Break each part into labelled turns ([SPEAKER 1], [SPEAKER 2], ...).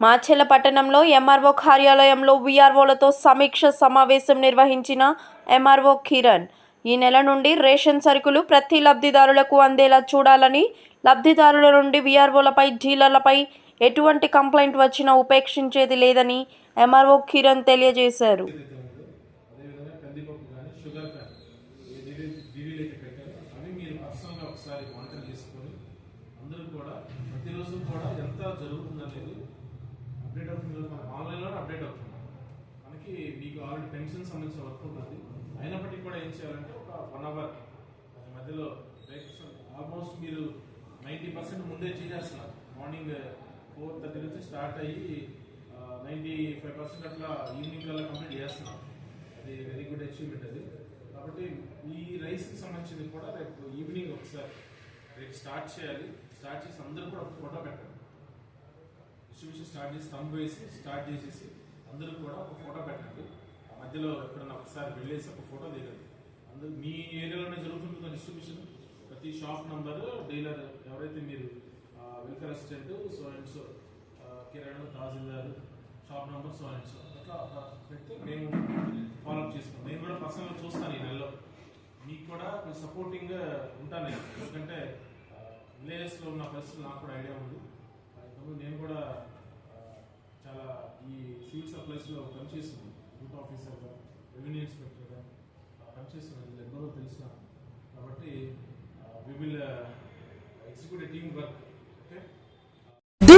[SPEAKER 1] మాచెల పట్టణంలో ఎంఆర్ఓ కార్యాలయంలో వీఆర్ఓలతో సమీక్ష సమావేశం నిర్వహించిన ఎంఆర్ఓ కిరణ్ ఈ నెల నుండి రేషన్ సరుకులు ప్రతి లబ్ధిదారులకు అందేలా చూడాలని లబ్ధిదారుల నుండి వీఆర్ఓలపై డీలర్లపై ఎటువంటి కంప్లైంట్ వచ్చినా ఉపేక్షించేది లేదని ఎంఆర్ఓ కిరణ్ తెలియజేశారు.
[SPEAKER 2] ఒకసారి మానిటర్ చేసుకొని అందరూ కూడా ప్రతిరోజు కూడా ఎంత జరుగుతుందనేది అప్డేట్ అవుతుంది. కదా, ఆన్లైన్లోనే అప్డేట్ అవుతుంది. మనకి మీకు ఆల్రెడీ పెన్షన్ సంబంధించిన వర్క్ ఉంటుంది. అయినప్పటికీ కూడా ఏం చేయాలంటే ఒక వన్ అవర్ మధ్యలో బ్రేక్స్ ఆల్మోస్ట్ మీరు నైంటీ పర్సెంట్ ముందే చేసేస్తున్నారు. మార్నింగ్ ఫోర్ థర్టీ నుంచి స్టార్ట్ అయ్యి నైంటీ ఫైవ్ పర్సెంట్ అట్లా ఈవినింగ్ కల్లా కంప్లీట్ చేస్తున్నారు అది వెరీ గుడ్ అచీవ్మెంట్ అది. కాబట్టి ఈ రైస్కి సంబంధించింది కూడా రేపు ఈవినింగ్ ఒకసారి రేపు స్టార్ట్ చేయాలి. స్టార్ట్ చేసి అందరూ కూడా ఫోటో పెట్టండి. డిస్ట్రిబ్యూషన్ స్టార్ట్ చేసి తంబు వేసి స్టార్ట్ చేసేసి అందరూ కూడా ఒక ఫోటో పెట్టండి. ఆ మధ్యలో ఎప్పుడన్నా ఒకసారి వెళ్ళేసి ఒక ఫోటో దిగండి. అందరూ మీ ఏరియాలోనే జరుగుతుంది డిస్ట్రిబ్యూషన్ ప్రతి షాప్ నంబరు డీలర్ ఎవరైతే మీరు welfare assistant so and so Kiran tahsildar shop number so and so అట్లా పెడితే మేము ఫాలోఅప్ చేసుకున్నాం నేను కూడా పర్సనల్గా చూస్తాను ఈ నెలలో. మీకు కూడా సపోర్టింగ్గా ఉంటాను నేను. ఎందుకంటే విలేజెస్లో ఉన్న పరిస్థితులు నాకు కూడా ఐడియా ఉంది. నేను కూడా చాలా ఈ సివిల్ సప్లైస్లో పనిచేస్తుంది రూట్ ఆఫీసర్గా రెవెన్యూ ఇన్స్పెక్టర్గా పనిచేస్తున్నాను. ఎందరో తెలిసిన కాబట్టి we will execute team work okay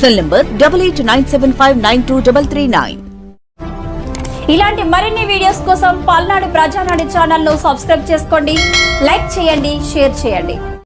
[SPEAKER 3] Cell number double eight nine seven five nine two double three nine.
[SPEAKER 4] ఇలాంటి మరిన్ని వీడియోస్ కోసం పల్నాడు ప్రజానాడు ఛానల్ను సబ్స్క్రైబ్ చేసుకోండి లైక్ చేయండి షేర్ చేయండి.